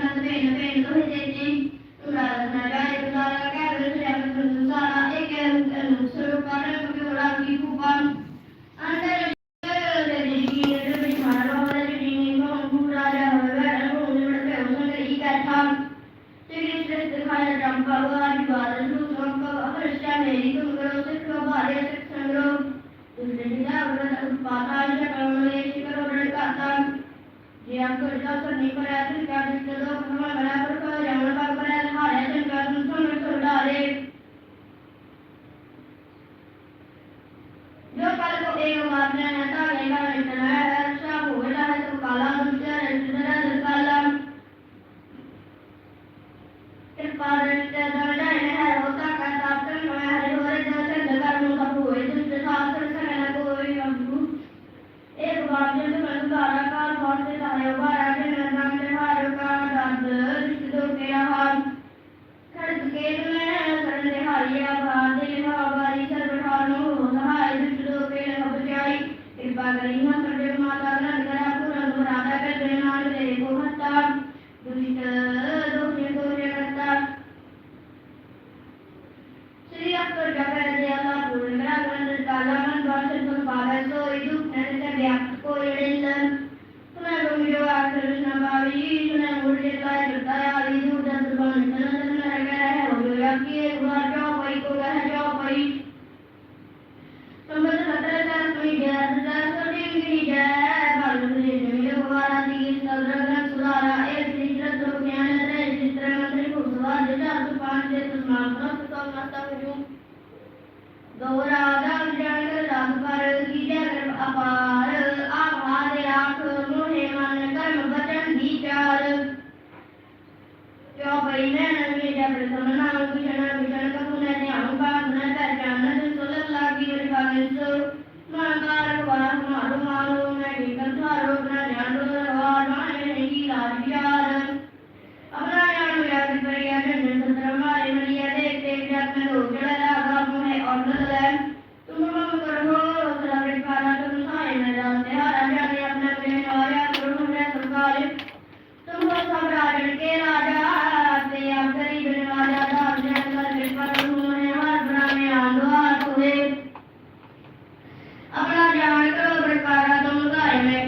700 मार्गदर्शकांना घेऊन गौरा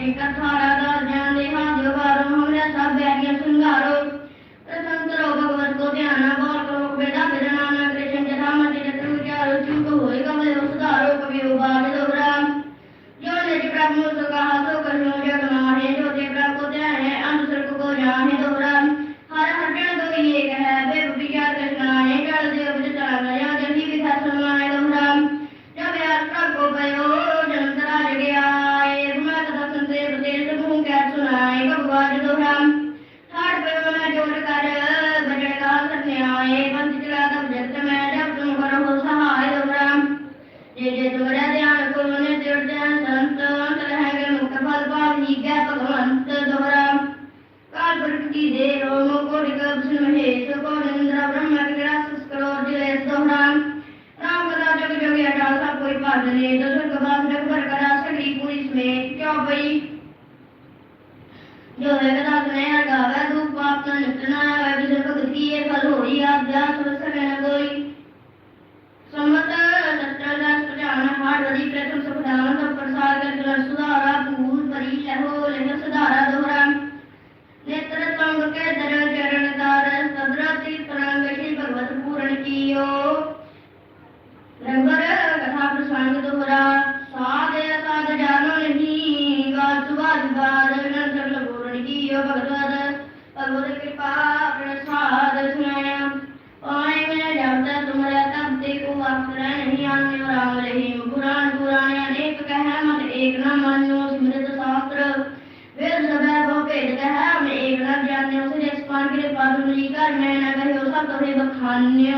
Lincoln لیے کر police میں کیا بھائی؟ جو ہے بتا سنے ہر پاپ نکلنا ہے بھائی بزرگ کسی ہے پل ہو رہی آپ جا سکے نہ کوئی मान्य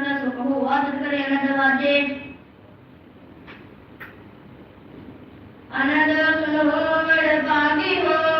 ਦਾ ਸੁਖ ਹੋਵਾ ਤਦ ਕਰੇ ਅਨੰਦ ਵਾਜੇ। ਅਨੰਦ ਸੁਨ ਹੋ ਗੜ ਬਾਗੀ ਹੋ।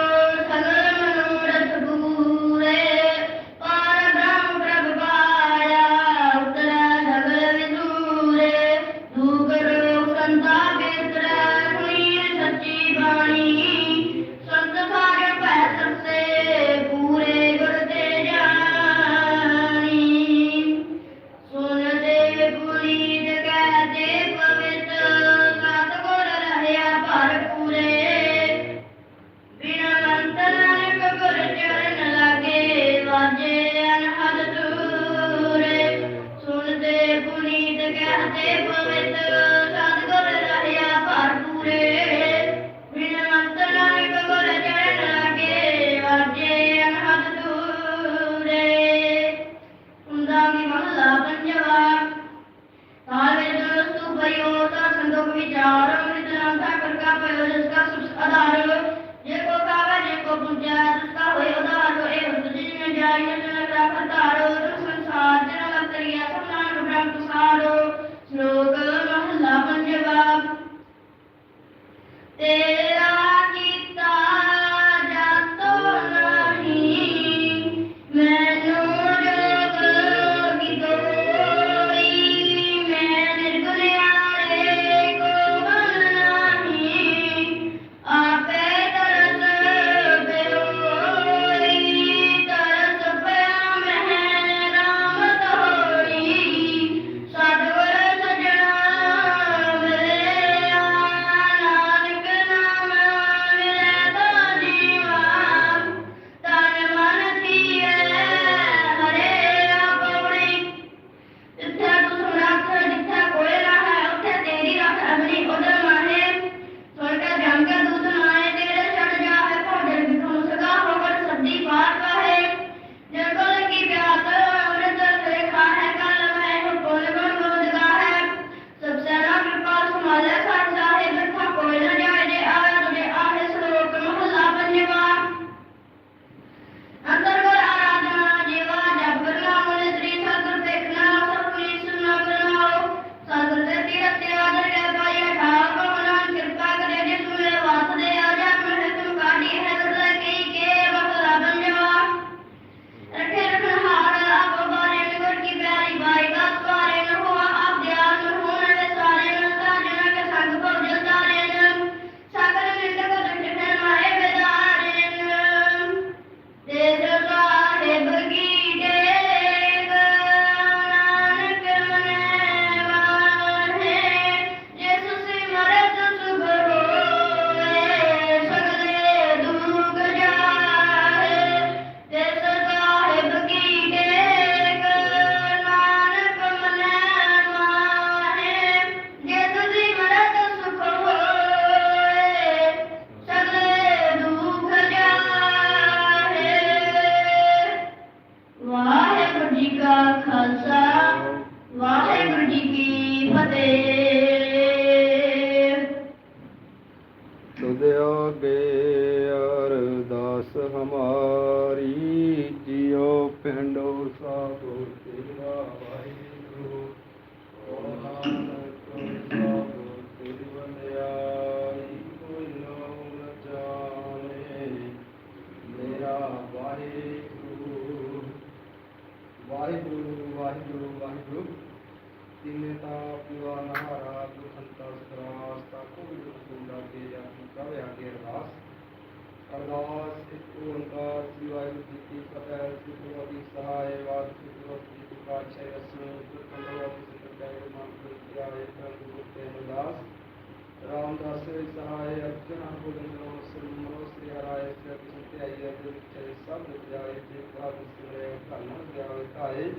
ਧਾਏ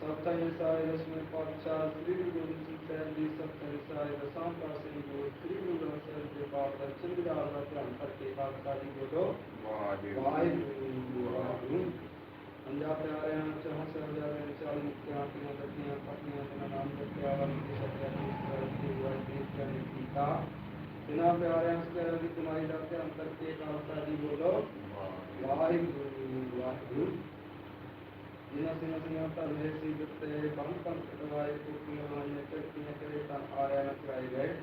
ਸਤਿ ਸਾਈ ਰਸਮੇ ਪਾਤਸ਼ਾਹ ਸ੍ਰੀ ਗੁਰੂ ਗੋਬਿੰਦ ਸਿੰਘ ਸਾਹਿਬ ਜੀ ਸਤਿ ਸਾਈ ਰਸਾਂ ਪਾਸੇ ਗੁਰੂ ਸ੍ਰੀ ਗੁਰੂ ਗ੍ਰੰਥ ਸਾਹਿਬ ਦੇ ਪਾਠ ਦਾ ਚੰਦਰਾਲ ਦਾ ਧਿਆਨ ਕਰਕੇ ਖਾਲਸਾ ਜੀ ਬੋਲੋ। ਵਾਹਿਗੁਰੂ। ਵਾਹਿਗੁਰੂ। ਪੰਜਾਹ ਪਿਆਰਿਆਂ ਚਾਹਾਂ ਸਾਹਿਬਜ਼ਾਦਿਆਂ ਚਾਲੀ ਮੁਕਤਿਆਂ ਪੀਆਂ ਗੱਡੀਆਂ ਪੱਕੀਆਂ ਜਿਨ੍ਹਾਂ ਨਾਮ ਜਪਿਆ ਵਾਲੀ ਦੇ ਸਤਿਆ ਦੀ ਦੀ ਵਾਹਿਗੁਰੂ ਜੀ ਕੀਤਾ। ਜਿਨ੍ਹਾਂ ਪਿਆਰਿਆਂ ਸਤਿਆ ਦੀ ਕਮਾਈ ਦਾ ਧਿਆਨ ਕਰਕੇ ਖਾਲਸਾ ਜੀ ਬੋਲੋ। ਵਾਹਿਗੁਰੂ ਵਾਹਿਗੁਰੂ। ਜਿਨ੍ਹਾਂ ਸਿੰਘਾਂ ਸਿੰਘਾਂ ਧਰਮੇ ਸੀ ਦਿੱਤੇ ਬੰਨ ਕੰਨ ਕਟਵਾਏ ਕੋਟੀਆਂ ਮਾਰੀਆਂ ਚੜਕੀਆਂ ਕਰੇ ਤਾਂ ਆਰਿਆ ਨਾ ਚੜਾਏ ਗਏ।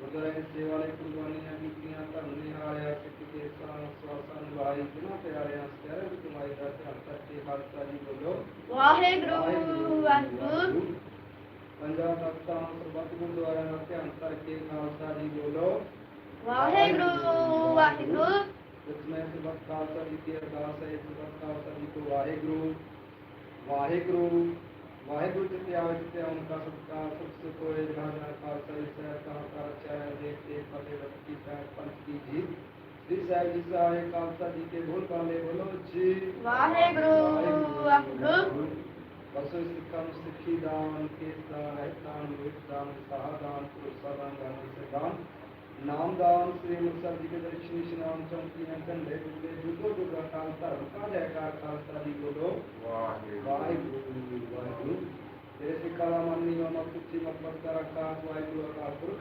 ਗੁਰਦੁਆਰੇ ਦੀ ਸੇਵਾ ਲਈ ਕੁਰਬਾਨੀਆਂ ਕੀਤੀਆਂ ਧਰਮ ਨਿਹਾਲਿਆ ਸਿੱਖ ਕੇ ਸਾਂ ਸਵਾਸਾਂ ਨਿਭਾਈ ਜਿਨ੍ਹਾਂ ਪਿਆਰਿਆਂ ਸਤਿਆ ਦੀ ਕਮਾਈ ਦਾ ਧਿਆਨ ਕਰਕੇ ਖਾਲਸਾ ਜੀ ਬੋਲੋ। ਵਾਹਿਗੁਰੂ ਵਾਹਿਗੁਰੂ। ਪੰਜਾਬ ਤਖਤਾਂ ਸਰਬੱਤ ਗੁਰਦੁਆਰਿਆਂ ਦਾ ਧਿਆਨ ਕਰਕੇ ਖਾਲਸਾ ਜੀ ਬੋਲੋ। ਵਾਹਿਗੁਰੂ ਵਾਹਿਗੁਰੂ। ਜਿਸमें ਸਰਬੱਤ ਖਾਲਸਾ ਜੀ ਕੀ ਅਰਦਾਸ ਹੈ ਸਰਬੱਤ ਖਾਲਸਾ ਜੀ ਕੋ ਵਾਹਿਗੁਰੂ। ਵਾਹਿਗੁਰੂ ਵਾਹਿਗੁਰੂ ਜੀ ਤੇ ਆਵੇ ਤੇ ਉਨਕਾ ਸਤਕਾਰ ਸੁਖ ਸੁਖ ਹੋਏ ਜਹਾਂ ਜਹਾਂ ਖਾਲਸਾ ਜੀ ਸਾਹਿਬ ਕਹਾਂ ਕਰ ਚਾਹੇ ਦੇਖ ਕੇ ਫਤਿਹ ਬਖਸ਼ੀ ਸਾਹਿਬ ਪੰਥ ਕੀ ਜੀ। ਸ੍ਰੀ ਸਾਹਿਬ ਜੀ ਸਾਹਿਬ ਖਾਲਸਾ ਜੀ ਕੇ ਬੋਲ ਬਾਲੇ ਬੋਲੋ ਜੀ। ਵਾਹਿਗੁਰੂ ਵਾਹਿਗੁਰੂ। ਬਸੋ ਸਿੱਖਾਂ ਨੂੰ ਸਿੱਖੀ ਦਾਨ ਕੇਸ ਦਾਨ ਰਹਿਤਾਨ ਵਿਤ ਦਾਨ ਸਾਹ ਦਾਨ ਪੁਰਸਾ ਦਾਨ ਦਾਨ ਸਰਦਾਨ ਨਾਮ ਦਾਨ ਸ੍ਰੀ ਮੁਕਤਸਰ ਜੀ ਕੇ ਦਰਸ਼ਨ ਇਸ਼ਨਾਨ ਚੌਂਕੀਆਂ ਝੰਡੇ ਡੁੱਲੇ ਜੁਗੋ ਜੁਗਾ ਕਾਲ ਧਰਮ ਕਾ ਜੈਕਾਰ ਖਾਲਸਾ ਜੀ ਬੋਲੋ ਵਾਹਿਗੁਰੂ। ਵਾਹਿਗੁਰੂ ਤੇਰੇ ਸਿੱਖਾਂ ਦਾ ਮਨ ਨਹੀਂ ਹੋਣਾ ਕੁੱਚੀ ਮਤਲਬ ਕਰ ਆਕਾਸ਼ ਵਾਹਿਗੁਰੂ ਅਕਾਲ ਪੁਰਖ।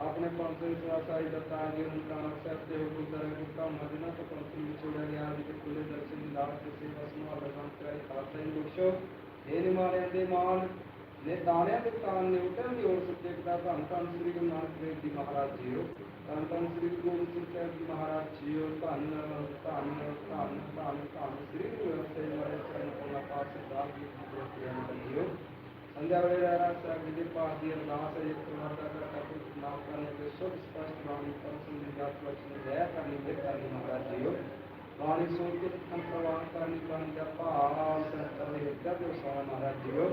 ਆਪਣੇ ਪੰਜ ਸੌ ਸਾਈ ਦਤਾ ਜੀ ਨੂੰ ਕਾਨਕ ਸਾਹਿਬ ਤੇ ਹੁਕਮ ਕਰੇ ਗੁਰਤਾ ਮਦਨਾ ਤੋਂ ਪੰਥੀ ਵਿਛੋੜਿਆ ਗਿਆ ਜੀ ਤੇ ਖੁੱਲੇ ਦਰਸ਼ਨ ਦੀ ਸੇਵਾ ਸੰਭਾਲ ਦਾ ਕੰਮ ਕਰਾਈ ਖਾਲਸਾ ਜੀ ਬਖਸ਼ੋ। ਇਹ ਨਿਮਾਣਿਆਂ ਦੇ ਮਾਨ ਨੇ ਦਾਣਿਆਂ ਦੇ ਤਾਨ ਨੇ, ਉਤਰ ਦੀ ਔਰ ਸੱਚੇ ਪਿਤਾ ਧੰਨ ਧੰਨ ਸ੍ਰੀ ਗੁਰੂ ਨਾਨਕ ਦੇਵ ਜੀ ਮਹਾਰਾਜ ਜੀਓ। ਧੰਨ ਧੰਨ ਸ੍ਰੀ ਗੁਰੂ ਗੋਬਿੰਦ ਸਿੰਘ ਸਾਹਿਬ ਜੀ ਮਹਾਰਾਜ ਜੀਓ। ਧੰਨ ਧੰਨ ਧੰਨ ਧੰਨ ਧੰਨ ਸ੍ਰੀ ਗੁਰੂ ਗ੍ਰੰਥ ਸਾਹਿਬ ਮਹਾਰਾਜ ਚਰਨ ਕੋਲਾ ਪਾਸ ਸਰਦਾਰ ਜੀ ਦੀ ਬੇਨਤੀ ਜੀਓ। ਸੰਧਿਆ ਵੇਲੇ ਰਹਿਰਾ ਸਾਹਿਬ ਜੀ ਦੇ ਪਾਠ ਦੀ ਅਰਦਾਸ ਹੈ, ਇੱਕ ਵਾਰਤਾ ਕਰ ਕਰ ਨਾਮ ਕਰਨੇ ਤੇ ਸੁਖ ਸਪਸ਼ਟ ਬਾਣੀ ਪਰ ਸੰਧਿਆ ਜਾਤ ਵਚਨ ਦਇਆ ਕਰਨੀ ਦੇ ਕਰਨੀ ਮਹਾਰਾਜ ਜੀਓ। ਬਾਣੀ ਸੋਚ ਕੇ ਤਨ ਪ੍ਰਵਾਨ ਕਰਨੀ ਬਾਣੀ ਦਾ ਭਾਵ ਸੰਤਰ ਦੇ ਹਿਰਦਾ ਦੇ ਸੋਣਾ ਮਹਾਰਾਜ ਜੀਓ।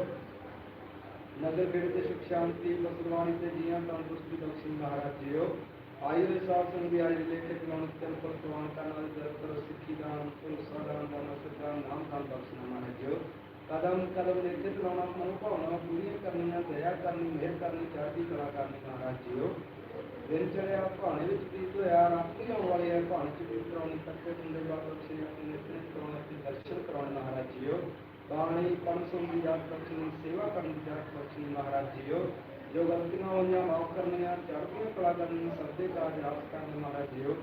ਨਗਰ ਖੇੜ ਤੇ ਸੁਖ ਸ਼ਾਂਤੀ ਬਸਰਵਾਣੀ ਤੇ ਜੀਆਂ ਤੰਦਰੁਸਤੀ ਬਖਸ਼ੀ ਮਹਾਰਾਜ ਜੀਓ ਆਈ ਦੇ ਸਾਥ ਸੰਗ ਆਈ ਦੇ ਲੇਖੇ ਗਉਣ ਤਨ ਕਰਨ ਵਾਲੇ ਜਰਤਰ ਸਿੱਖੀ ਦਾਨ ਪੁਰਸਾ ਦਾਨ ਦਾਨ ਨਾਮ ਦਾਨ ਬਖਸ਼ਣਾ ਮਹਾਰਾਜ ਜੀਓ ਕਦਮ ਕਦਮ ਲੇਖੇ ਚਲਾਉਣਾ ਮਨੁ ਭਾਵਨਾ ਪੂਰੀਆਂ ਕਰਨੀਆਂ, ਦਇਆ ਕਰਨੀ, ਮਿਹਰ ਕਰਨੀ, ਚੜ੍ਹਦੀ ਕਲਾ ਕਰਨੀ ਮਹਾਰਾਜ ਜੀਓ ਦਿਨ ਚੜਿਆ ਭਾਣੇ ਵਿੱਚ ਪ੍ਰੀਤ ਹੋਇਆ, ਰਾਤੀ ਆਉਣ ਵਾਲੇ ਆ, ਭਾਣੇ ਚ ਪ੍ਰੀਤ ਕਰਾਉਣੀ ਤੱਕੇ ਤੁੰਦੇ ਬਾਬਾ ਸ੍ਰੀ ਆਪਣੇ ਨਿਤਨੇ ਕਰਾਉਣਾ ਤੇ ਦਰਸ਼ਨ ਕਰਾਉਣ ਮਹਾਰਾਜ ਜੀਓ ਬਾਣੀ, ਪੜ੍ਹਨ ਸੁਣ ਦੀ ਜਾਤ ਬਖਸ਼ਣੀ ਸੇਵਾ ਕਰਨ ਦੀ ਜਾਤ ਬਖਸ਼ਣੀ ਮਹਾਰਾਜ ਜੀਓ। ਜੋ ਗਲਤੀਆਂ ਹੋਈਆਂ, ਮਾਫ ਕਰਨੀਆਂ, ਚੜ੍ਹਦੀਆਂ ਕਲਾ ਕਰਨੀਆਂ ਸਭਦੇ ਕਾਜ ਆਸ ਕਰਨ, ਮਹਾਰਾਜ ਜੀਓ।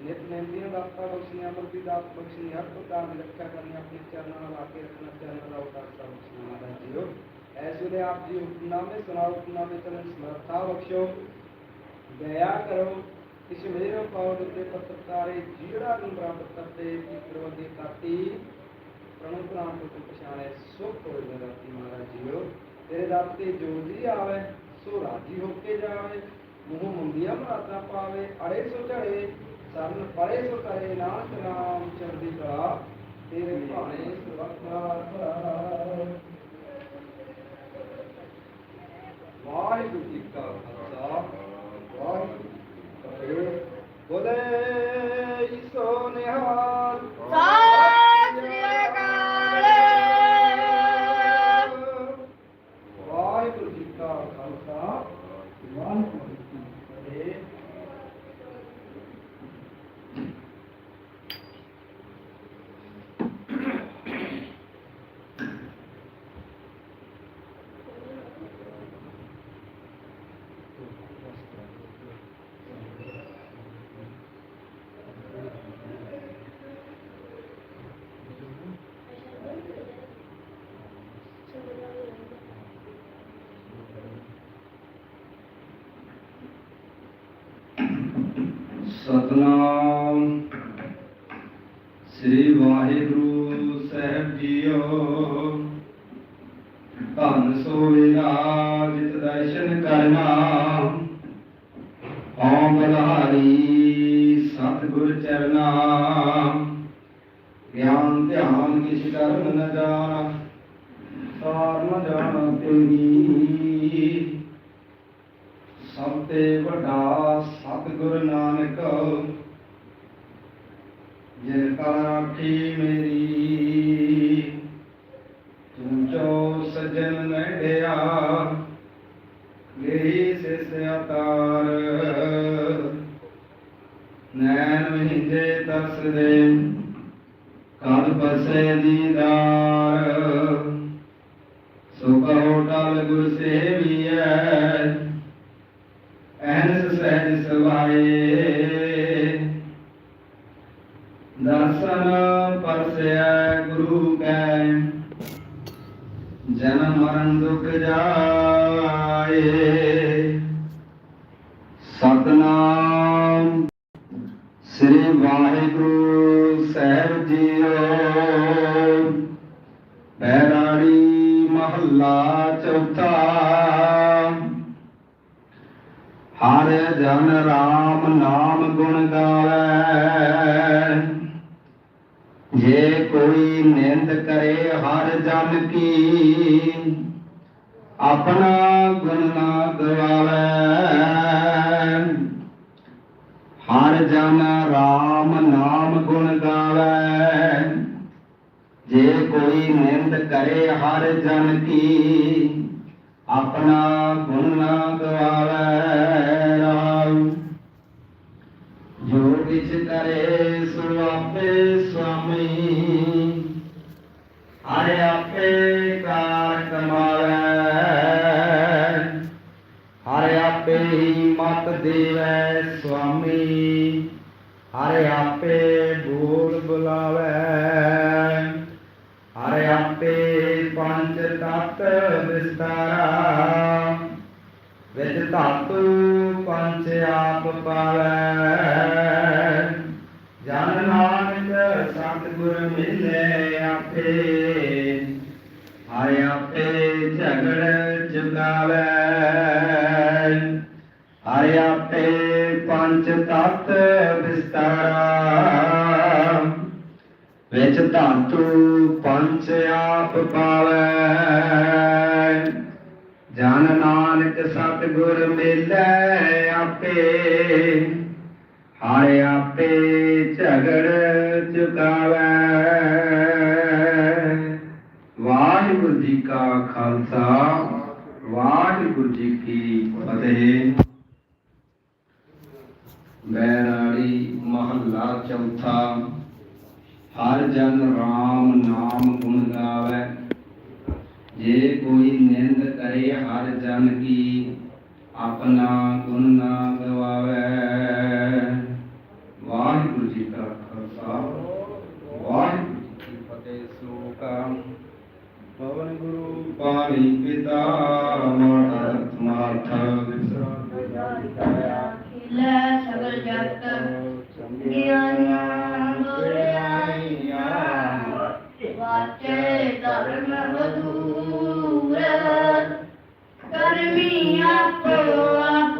ਨਿਤ ਨੇਮਦੀਆਂ ਦਾਤਾਂ ਬਖਸ਼ੀਆਂ ਅਮਰ ਦੀ ਦਾਤ ਬਖਸ਼ਣੀ ਹਰ ਪ੍ਰਕਾਰ ਦੀ ਰੱਖਿਆ ਕਰਨੀ ਆਪਣੇ ਚਰਨਾਂ ਨਾਲ ਆ ਰੱਖਣਾ, ਚਰਨਾਂ ਦਾ ਉਤਾਰ ਸਭ ਬਖਸ਼ਣਾ ਮਹਾਰਾਜ ਜੀਓ। ਐਸ ਵੇਲੇ ਆਪ ਜੀ ਹੁਕਮਨਾਮੇ ਸੁਣਾਓ ਹੁਕਮਨਾਮੇ ਕਰਨ, ਸਮਰਥਾ ਬਖਸ਼ੋ। ਦਇਆ ਕਰੋ, ਇਸ ਮੇਰੇ ਪਾਉ ਦੇ ਪੱਤਰਕਾਰੇ ਜਿਹੜਾ ਨੂੰ ਬਰਾਬਰ ਕਰਤੇ ਕੀ ਪ੍ਰਵੰਦੀ ਕਾਤੀ ਪ੍ਰਣਮ ਪ੍ਰਾਨ ਤੋਂ ਪਛਾਣੇ, ਸੁਖ ਹੋਏ ਰਾਤੀ ਮਹਾਰਾਜ ਜੀਓ। ਤੇਰੇ ਦਰ ਤੇ ਜੋ ਜੀ ਆਵੇ, ਸੋ ਰਾਜੀ ਹੋ ਕੇ ਜਾਵੇ। ਮੂੰਹ ਮੁੰਦੀਆਂ ਮਰਾਤਾ ਪਾਵੇ, ਅੜੇ ਸੋ ਝੜੇ, ਸਰਨ ਪਰੇ ਸੋ ਕਰੇ, ਨਾਨਕ ਨਾਮ ਚੜ੍ਹਦੀ ਕਲਾ। ਤੇਰੇ ਭਾਣੇ ਸਰਬੱਤਾ ਵਾਹਿਗੁਰੂ ਜੀ ਕਾ ਖਾਲਸਾ, ਵਾਹਿਗੁਰੂ ਜੀ ਕੀ ਫਤਿਹ। ਬੋਲੇ ਸੋ ਨਿਹਾਲ ਸਤਿ ਸ੍ਰੀ ਅਕਾਲ ਵਾਹਿਗੁਰੂ ਜੀ ਕਾ ਖਾਲਸਾ ਵਾਹਿਗੁਰੂ ਜੀ ਕੀ ਫਤਿਹ ਸਤਨਾਮ ਸ੍ਰੀ ਵਾਹਿਗੁਰੂ ਸਾਹਿਬ ਜੀਓ। ਧੰਨ ਸੋ ਵੇਲਾ ਜਿਤ ਕਰਨਾ। ਓਮ ਬਲਾਰੀ ਸਤਿਗੁਰ ਚਰਨਾ। ਗਿਆਨ ਧਿਆਨ ਕਿਛ ਕਰਮ ਨ ਜਾਣ, ਸਾਰ ਨ ਜਾਣ ਤੇਰੀ ਸਭ ਤੇ ਵੱਡਾ ਸਤਿਗੁਰ ਨਾਨਕ ਜਿਨ ਕਾ ਮੇਰੀ, ਤੂੰ ਜੋ ਸਜਣ ਨੜਿਆ ਗਈ ਸਿਸ ਅਤਾਰ ਨੈਣ ਮਹਿੰਦੇ ਦਸਦੇ ਕਦ ਬਸੇ ਦੀਦਾਰ। ਸੋ ਕਹੋ ਟਲ ਗੁਰ ਸੇਵੀਐ ਮਰਨ ਦੁਖ ਜਾਏ। ਸਤਨਾਮ ਸ੍ਰੀ ਵਾਹਿਗੁਰੂ ਸਾਹਿਬ ਜੀਓ। ਬੈਰਾੜੀ ਮਹੱਲਾ ਚੌਥਾ। ਹਰ ਜਨ ਰਾਮ ਨਾਮ ਗੁਣ ਗਾਵੇ। ਕੋਈ ਨਿੰਦ ਕਰੇ ਹਰ ਜਨ ਕੀ। ਆਪਣਾ ਗੁਣ ਨਾ ਗਵਾਵੇ। ਹਰ ਜਨ ਰਾਮ ਨਾਮ ਗੁਣ ਗਾਵੇ। ਜੇ ਕੋਈ ਨਿੰਦ ਕਰੇ ਹਰ ਜਨ ਕੀ, ਆਪਣਾ ਗੁਣ ਨਾ ਗਵਾਵੇ ਰਾਮ। ਜੋ ਕਿਛ ਕਰੇ ਸੋ ਆਪੇ ਦੇਵੈ ਸੁਆਮੀ, ਹਰਿ ਆਪੇ ਬੋਲ ਬੁਲਾਵੇ। ਹਰਿ ਆਪੇ ਪੰਜ ਤਤ ਵਿਸਤਾਰਾ, ਵਿੱਚ ਧਾਤੂ ਪੰਜ ਆਪ ਪਾਵੈ ਜਨ ਨਾਨਕ ਸਤਿਗੁਰ ਮਿਲੇ ਆਪੇ ਹਰਿ ਆਪੇ ਝਗੜ ਚੁਕਾਵੈ ਹਰਿ ਆਪੇ ਪੰਜ ਤਤ ਵਿਸਤਾਰਾ। ਵਿੱਚ ਧਾਤੂ ਪੰਜ ਆਪ ਪਾਵੈ ਜਨ ਨਾਨਕ ਸਤਿਗੁਰ ਮਿਲੈ ਆਪੇ। ਹਰਿ ਆਪੇ ਝਗੜ ਚੁਕਾਵੈ। ਵਾਹਿਗੁਰੂ ਜੀ ਕਾ ਖਾਲਸਾ, ਵਾਹਿਗੁਰੂ ਜੀ ਕੀ ਫਤਿਹ। ਬੈਰਾੜੀ ਮਹੱਲਾ ਚੌਥਾ, ਹਰ ਜਨ ਰਾਮ ਨਾਮ ਗੁਣ ਗਾਵੇ। ਜੇ ਕੋਈ ਨਿੰਦ ਕਰੇ ਹਰ ਜਨ ਕੀ, ਆਪਣਾ ਗੁਣ ਨਾ ਗਵਾਵੇ। ਵਾਹਿਗੁਰੂ ਜੀ ਕਾ ਖਾਲਸਾ, ਵਾਹਿਗੁਰੂ ਜੀ ਕੀ ਫਤਿਹ ਸਲੋਕਾ ਪਵਨ ਗੁਰੂ ਪਾਣੀ ਪਿਤਾ ਮਾਤਾ ਮਾਤਾ ਲੈ ਸਗਲ ਜਗਤ ਗਿਆਨਾਂ ਗੁਰਿਆਈਆਂ ਵਾਚੇ ਧਰਮ ਬਧੂਰ ਕਰਮੀ ਆਪੋ ਆਪਨੀ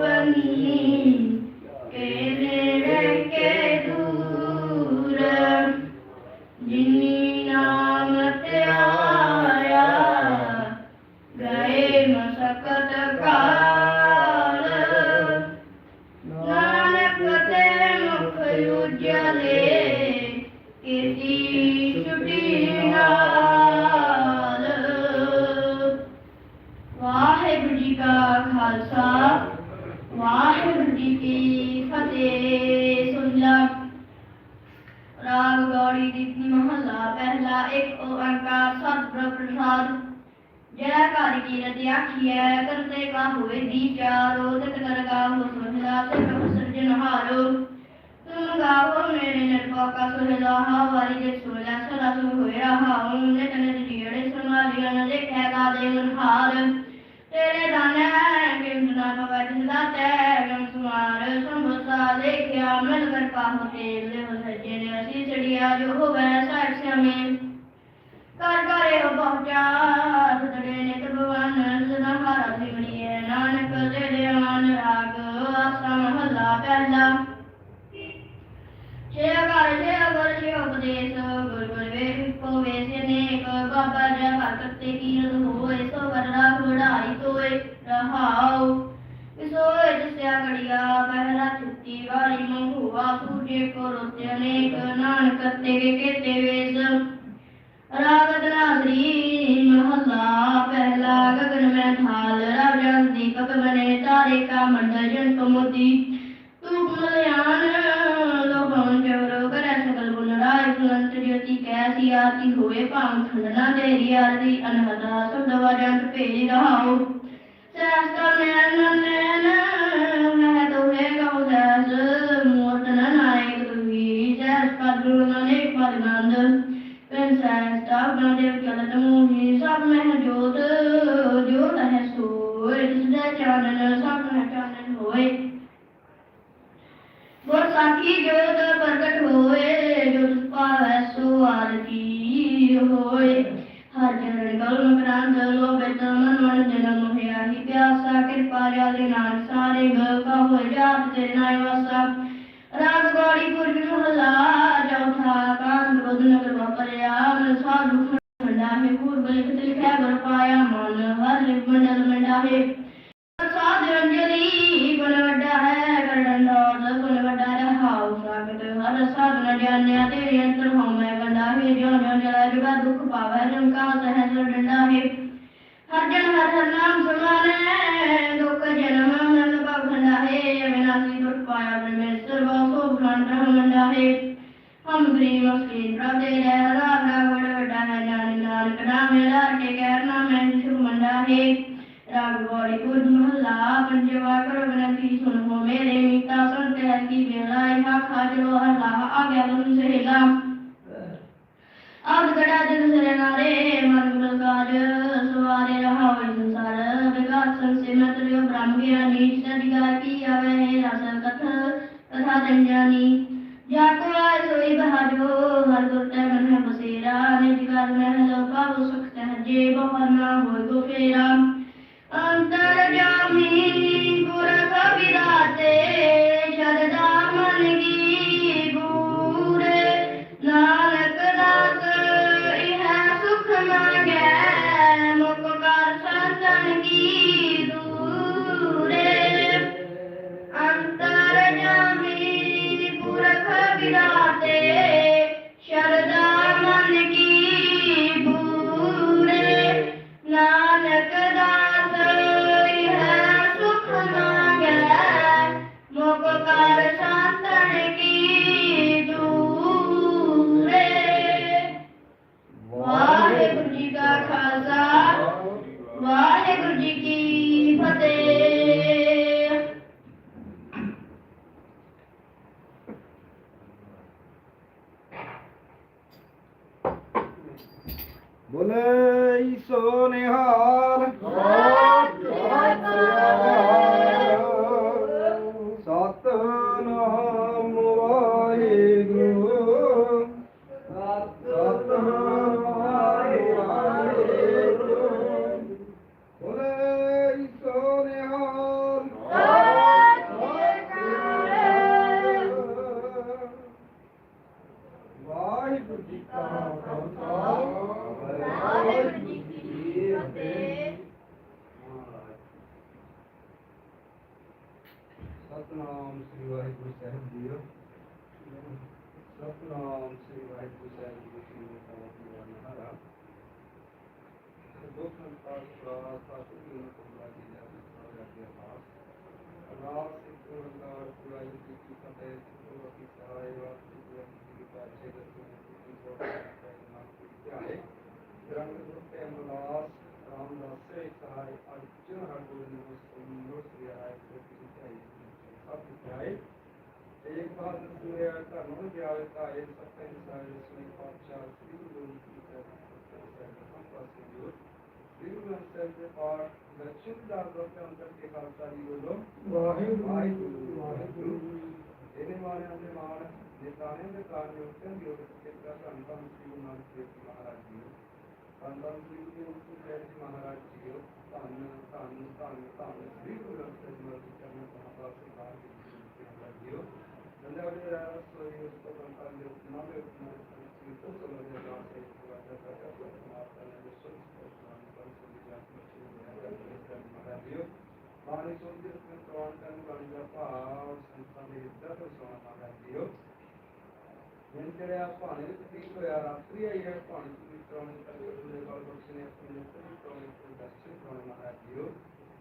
ਜੈ ਘਰ ਕੀ ਰਤਿ ਆਖੀਐ ਕਰਤੇ ਕਾ ਹੋਏ ਦੀ ਚਾਰੋ ਤਤ ਕਰ ਗਾਵੋ ਸੁਹਲਾ ਤੇ ਪ੍ਰਭੂ ਸਿਰਜਣਹਾਰੋ ਤੁਮ ਗਾਵੋ ਮੇਰੇ ਨਿਰਭਉ ਸੁਹਲਾ ਵਾਰੀ ਦੇ ਸੁਹਲਾ ਸਦਾ ਸੁ ਹੋਏ ਰਹਾ ਹੂੰ ਨੇ ਤਨ ਜਿਹੜੇ ਸੰਭਾਲਿਆ ਨ ਦੇਖੈ ਕਾ ਦੇ ਮਨਹਾਰ ਤੇਰੇ ਦਾਨੇ ਕਿ ਸੁਨਾ ਪਵੈ ਜਿੰਦਾ ਤੈ ਗਮ ਸੁਮਾਰ। ਸੰਭਸਾ ਦੇਖਿਆ, ਮਿਲ ਕਰ ਪਾਹੁ ਤੇਲ ਦੇ ਸੱਜੇ ਨੇ ਅਸੀਂ ਚੜਿਆ ਜੋ ਹੋਵੇ ਕਰ ਕਰੇ ਹੋ ਪਹੁੰਚਾ ਸਤੜੇ ਨੇ ਭਗਵਾਨ ਸਦਾ ਮਾਰਾ ਸਿਮਣੀਏ ਨਾਨਕ ਦੇ ਧਿਆਨ ਰਾਗ, ਆਸਾ ਮਹਲਾ ਪਹਿਲਾ ਛੇ ਅਗਰ ਛੇ ਅਗਰ ਜੀ ਉਪਦੇਸ਼ ਗੁਰ ਗੁਰ ਵੇ ਕੋ ਵੇਸੇ ਨੇ ਕੋ ਬਾਬਾ ਜੈ ਭਗਤ ਤੇ ਕੀਰਤ ਹੋਏ, ਸੋ ਵਰਨਾ ਘੜਾਈ ਤੋਏ, ਰਹਾਉ। ਸੋਏ ਜਿਸਿਆ ਘੜੀਆ ਪਹਿਰਾ ਛੁੱਟੀ ਵਾਰੀ ਮੰਗੂਆ ਸੂਜੇ ਕੋ ਰੋਤੇ ਅਨੇਕ ਨਾਨਕ ਤੇ ਕੇ ਤੇ ਵੇਸ। ਰਾਗ ਦਰਾਦਰੀ ਮਹਲਾ, ਪਹਿਲਾ ਗਗਨ ਮੈਂ ਠਾਲ ਰਵ ਜਨ ਦੀਪਕ ਬਨੇ ਤਾਰੇ ਕਾ ਮੰਡਲ ਜਨ ਕਮੋਦੀ ਤੂੰ ਮਲਿਆਨ ਲੋਭਨ ਜਵਰੋ ਕਰੈ ਸਕਲ ਬੁਲ ਰਾਇ ਸੁਨੰਤ ਜੋਤੀ ਕੈਸੀ ਆਤੀ ਹੋਏ ਭਾਂ ਖੰਡਨਾ ਤੇਰੀ ਆਰਦੀ ਅਨਹਦਾ ਸੁਦਵਾ ਜਨ ਭੇਜ ਰਹਾਉ। ਸਹਿਸ ਕਾ ਨੈਣ ਨੈਣ ਮੈਂ ਤੋਹੇ ਗਉ ਸਹਿਸ ਮੂਰਤ ਨਾਇਕ ਤੁਹੀ ਸਹਿਸ ਪਦ ਗੁਰੂ ਨਾਨਕ ਪਦ ਨੰਦ। ਸਾਖੀ ਜੋਤ ਪ੍ਰਗਟ ਹੋਏ ਜੋਤ ਪਾਵੈ ਸੋ ਆਰਤੀ ਹੋਏ। ਹਰ ਚਰਨ ਕਲਮ ਗ੍ਰੰਥ ਲੋਭੇ ਤਮਨ ਮਨ ਜਨਮ ਹੋਇਆ ਹੀ ਪਿਆਸਾ। ਕਿਰਪਾ ਜਾਲੇ ਨਾਲ ਸਾਰੇ ਗਲ ਕਾ ਹੋਏ ਜਾਤ ਤੇ ਨਾਇ ਵਾਸਾ। ਰਾਗ ਗੋੜੀ ਪੁਰਖ ਮਹਲਾ ਚੌਥਾ ਕਾਂਡ ਬੁੱਧ ਨਗਰ ਵਾਪਰਿਆ ਮਨ ਸਾਧੂ ਖੰਡਾ ਹੈ ਪੂਰਬ ਲਿਖਤ ਲਿਖਿਆ ਗੁਰ ਪਾਇਆ, ਮਨ ਹਰ ਲਿਖ ਮੰਡਲ ਮੰਡਾ ਹੈ। ਸਾਧ ਅੰਜਲੀ, ਗੁਣ ਵੱਡਾ ਹੈ ਕਰਣ ਦਾ ਗੁਣ ਵੱਡਾ ਰਹਾਉ ਸਾਗਤ ਹਰ ਸਾਧ ਨ ਜਾਣਿਆ, ਤੇਰੇ ਅੰਤਰ ਹਉ ਮੈਂ ਗੰਡਾ ਹੈ ਜੋ ਜੋ ਜਲਾ ਜੁਗਾ ਦੁਖ ਪਾਵੈ ਜਨ ਕਾ ਸਹਿਜ ਡੰਡਾ ਹੈ। ਹਰ ਜਨ ਹਰ ਹਰ ਨਾਮ ਸੁਣਾਵੇ ਦੁਖ ਜਨਮ ਮਨ ਭਵ ਖੰਡਾ ਹੈ ਅਵਿਨਾਸੀ ਦੁਖ ਪਾਇਆ ਪਰਮੇਸ਼ਰ ਵਾਸੋ ਭ੍ਰਣ ਰਹਿ ਮੰਡਾ ਹੈ ਹਮ ਗਰੀਬ ਮਸਕੀਨ ਪ੍ਰਭ ਦੇ ਰਹਿ ਰਾਗ ਰਾਗ ਬੜਾ ਵੱਡਾ ਹੈ ਜਾਨ ਨਾਨਕ ਨਾਮ ਮੇਰਾ ਕੇ ਕਹਿ ਨਾਮੈ ਸੁਖ ਮੰਡਾ ਹੈ ਰਾਗ ਗੋੜੀ ਗੁਰ ਮਹਲਾ ਪੰਜਵਾ ਕਰੋ ਬਨਤੀ ਸੁਣੋ ਮੇਰੇ ਮੀਤਾ ਸੁਣਤੇ ਹੈ ਕੀ ਵੇਲਾ ਇਹ ਖਾਜੋ ਹਲਾ ਆ ਗਿਆ ਲੰ ਸਹਿਲਾ ਆਦ ਗੜਾ ਦਿਨ ਸਰੇ ਨਾਰੇ ਮਨ ਗੁਰ ਕਾਜ ਸਵਾਰੇ ਰਹਾ ਹਰ ਗੁਰ ਤੇ ਬਸੇਰਾ ਨਿਜ ਘਰ ਮਹਿ ਲੋ ਪਾਵ ਸੁਖ ਸਹਜੇ ਬਹੁਰ ਹੋਇ ਗੋ ਫੇਰਾ। ਅੰਤਰ ਜਾਮੀ ਗੁਰ ਕਬਿਰਾਤੇ ਸ਼ਰਦਾ আমাদের ਸੁਣੀ ਪਾਤਸ਼ਾਹ ਸ੍ਰੀ ਗੁਰੂ ਗੋਬਿੰਦ ਜੀ ਦਾ ਪਾਸੇ ਜੋ ਸ੍ਰੀ ਗੁਰੂ ਗ੍ਰੰਥ ਸਾਹਿਬ ਦੇ ਪਾਠ ਦਰਸ਼ਨ ਦਾ ਦੋਤੇ ਅੰਦਰ ਕੇ ਖਾਲਸਾ ਜੀ ਬੋਲੋ ਵਾਹਿਗੁਰੂ ਵਾਹਿਗੁਰੂ ਵਾਹਿਗੁਰੂ ਇਹਨੇ ਮਾਰਿਆਂ ਦੇ ਮਾਣ ਨਿਤਾਣੇ ਦੇ ਕਾਰਨ ਉਤਨ ਦੀ ਉਹ ਕਿਰਪਾ ਧੰਨ ਧੰਨ ਸ੍ਰੀ ਗੁਰੂ ਨਾਨਕ ਦੇਵ ਜੀ ਮਹਾਰਾਜ ਜੀ ਧੰਨ ਧੰਨ ਸ੍ਰੀ ਗੁਰੂ ਗੋਬਿੰਦ ਸਿੰਘ ਜੀ ਮਹਾਰਾਜ ਜੀ ਧੰਨ ਧੰਨ ਧੰਨ ਧੰਨ ਸ੍ਰੀ ਗੁਰੂ ਗ੍ਰੰਥ ਸਾਹਿਬ ਜੀ ਚਰਨ ਸਮਾਪਾ ਸ੍ਰੀਕਾਰ ਜੀ ਮਹਾਰਾਜ ਜੀ ਜੰਦੇ ਵਾਲੇ ਰਾਸ ਸੋਈ ਉਸ ਤੋਂ ਕੰਪਨ ਦੇ ਨਾਮੇ ਸ੍ਰੀ ਤੋਂ ਸੋਲੇ ਦੇ ਰਾਸ ਸੇ ਪੂਰਾ ਦਾ ਦਾ ਸਮਾਪਤ ਕਰਨ ਦੇ ਸੁਣ ਸੁਣ ਸੁਣ ਸੁਣ ਸੁਣ ਜੀ ਮਹਾਰਾਜ ਜੀ ਬਾਣੀ ਸੁਣ ਕੇ ਆਪਣੇ ਪ੍ਰਵਾਨ ਕਰਨ ਬਾਣੀ ਦਾ ਭਾਵ ਸੰਤਾਂ ਦੇ ਹਿੱਤਾਂ ਤੋਂ ਸੁਣਾ ਮਹਾਰਾਜ ਜੀਓ ਜਿਨ ਚੜਿਆ ਭਾਣੇ ਵਿੱਚ ਠੀਕ ਹੋਇਆ ਰਾਤਰੀ ਆਈ ਹੈ ਭਾਣੇ ਦੀ ਕਰਾਉਣੀ ਕਰਕੇ ਉਹਦੇ ਕੋਲ ਬਖਸ਼ ਨੇ ਆਪਣੀ ਨਿੱਤ ਦੀ ਕਰਾਉਣੀ ਤੋਂ ਦਰਸ਼ਨ ਕਰਾਉਣੇ ਮਹਾਰਾਜ ਜੀਓ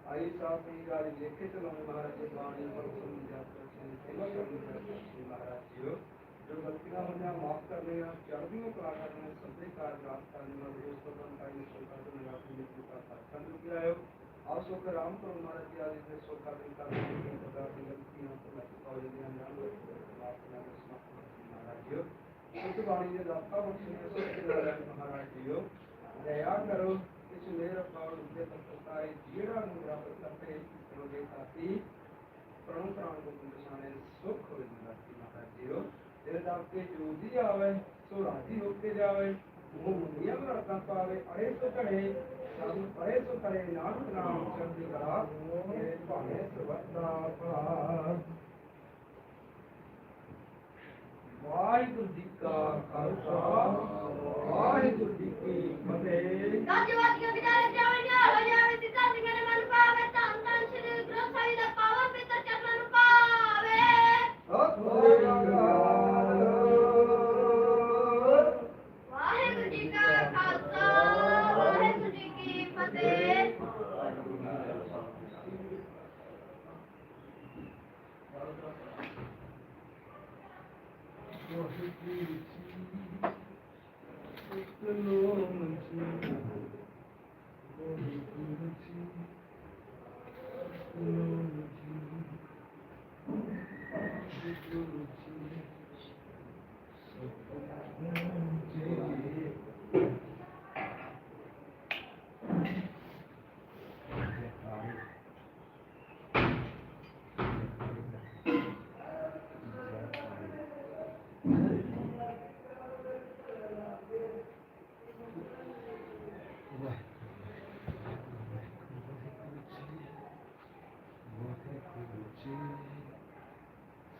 ਆਈ ਸਾਥ ਹੀ ਰਾਜ ਲੇਖੇ ਚਲਾਉਣੇ ਮਹਾਰਾਜ ਜੀ ਬਾਣੀ ਪਰ ਸੁਣ ਜਾ ਕੇ ਸੇਵਾ ਕਰਨੀ ਹੈ ਮਹਾਰਾਜ ਜੀਓ ਜੋ ਗਲਤੀਆਂ ਹੋਈਆਂ ਮਾਫ ਕਰਨੀਆਂ ਚੜ੍ਹਦੀਆਂ ਕਲਾ ਕਰਨੀਆਂ ਸਭੇ ਕਾਰਜ ਰਾਤ ਕਰਨੀਆਂ ਉਸ ਤੋਂ ਬੰਦ ਕਾਈ ਸੋਕਾ ਤੋਂ ਨਿਰਾਸ਼ ਦੀ ਕਿਰਪਾ ਸਤਿਸੰਗ ਕੀ ਆਇਓ ਆਪ ਸੁਖ ਰਾਮ ਤੋਂ ਮਹਾਰਾਜ ਜੀ ਆਦਿ ਦੇ ਸੋਖਾ ਦੇ ਕਾਰਨ ਦੀ ਪ੍ਰਕਾਰ ਦੀ ਗਲਤੀਆਂ ਤੋਂ ਲੱਗ ਪਾਉ ਜਿਹੜੀਆਂ ਜਾਣ ਮਾਫ ਕਰਨਾ ਸਮਾਪਤ ਮਹਾਰਾਜ ਜੀਓ ਸੁਖ ਬਾਣੀ ਦੇ ਦਾਤਾ ਬਖਸ਼ਣੇ ਸੁਖ ਨਾਰਾਇਣ ਮਹਾਰਾਜ ਜੀਓ ਦਇਆ ਕਰੋ ਇਸ ਮੇਰਾ ਪਾਵਨ ਦੇ ਪਤਾਏ ਜਿਹੜਾ ਨੂੰ ਪ੍ਰਾਪਤ ਕਰਤੇ ਉਹਦੇ ਸਾਥੀ ਪ੍ਰਣਮ ਪ੍ਰਾਣ ਕੋ ਨਿਸ਼ਾਨੇ ਸੁਖ ਹੋਏ ਮਹਾਰਾਜ ਮਹਾਰਾਜ ਜੀਓ ਤੇਰੇ ਦਰ ਤੇ ਜੋ ਜੀ ਆਵੇ ਸੋ ਰਾਜੀ ਹੋ ਕੇ ਜਾਵੇ ਉਹ ਮੁੰਡਿਆਂ ਨੂੰ ਰਤਾ ਪਾਵੇ ਅੜੇ ਸੋ ਘੜੇ ਸਾਨੂੰ ਪਰੇ ਸੋ ਕਰੇ ਨਾਨਕ ਨਾਮ ਚੜ੍ਹਦੀ ਕਲਾ ਤੇਰੇ ਭਾਣੇ ਸਰਬੱਤਾ ਭਲਾ ਵਾਹਿਗੁਰੂ ਜੀ ਕਾ ਖਾਲਸਾ ਵਾਹਿਗੁਰੂ ਜੀ ਕੀ ਫਤਿਹ ਗੱਜ ਵੱਜ ਕੇ ਗਿਆਰੇ ਜਾਵੇ ਨਿਹਾਲ ਹੋ ਜਾਵੇ ਸਿੱਧਾ ਸਿੰਘਾਂ ਦੇ ਮਨ ਪਾਵੇ ਧੰਨ ਧੰਨ ਸ੍ਰੀ ਗੁਰੂ ਗ੍ਰੰਥ ਸਾਹਿਬ ਦਾ ਪਾਵਨ ਪਿੱਤਰ ਚਰਨਾਂ ਨੂੰ ਪਾਵੇ ਸਤਿ ਸ੍ਰੀ ਅਕਾਲ ਵਾਹਿਗੁਰੂ ਜੀ ਕਾ ਖਾਲਸਾ ਵਾਹਿਗੁਰੂ ਜੀ ਕੀ ਫਤਿਹ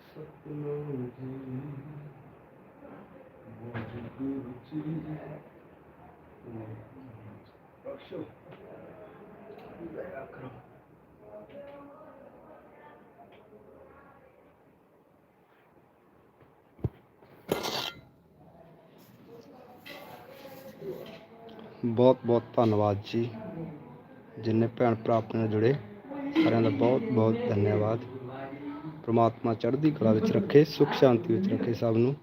ਸਤਿਨਾਮ ਜੀ ਵਾਹਿਗੁਰੂ ਜੀ ਬਖਸ਼ੋ ਦਇਆ ਕਰੋ ਬਹੁਤ ਬਹੁਤ ਧੰਨਵਾਦ ਜੀ। ਜਿੰਨੇ ਭੈਣ ਭਰਾ ਆਪਣੇ ਨਾਲ ਜੁੜੇ, ਸਾਰਿਆਂ ਦਾ ਬਹੁਤ ਬਹੁਤ ਧੰਨਵਾਦ। ਪ੍ਰਮਾਤਮਾ ਚੜ੍ਹਦੀ ਕਲਾ ਵਿੱਚ ਰੱਖੇ, ਸੁਖ ਸ਼ਾਂਤੀ ਵਿੱਚ ਰੱਖੇ ਸਭ ਨੂੰ।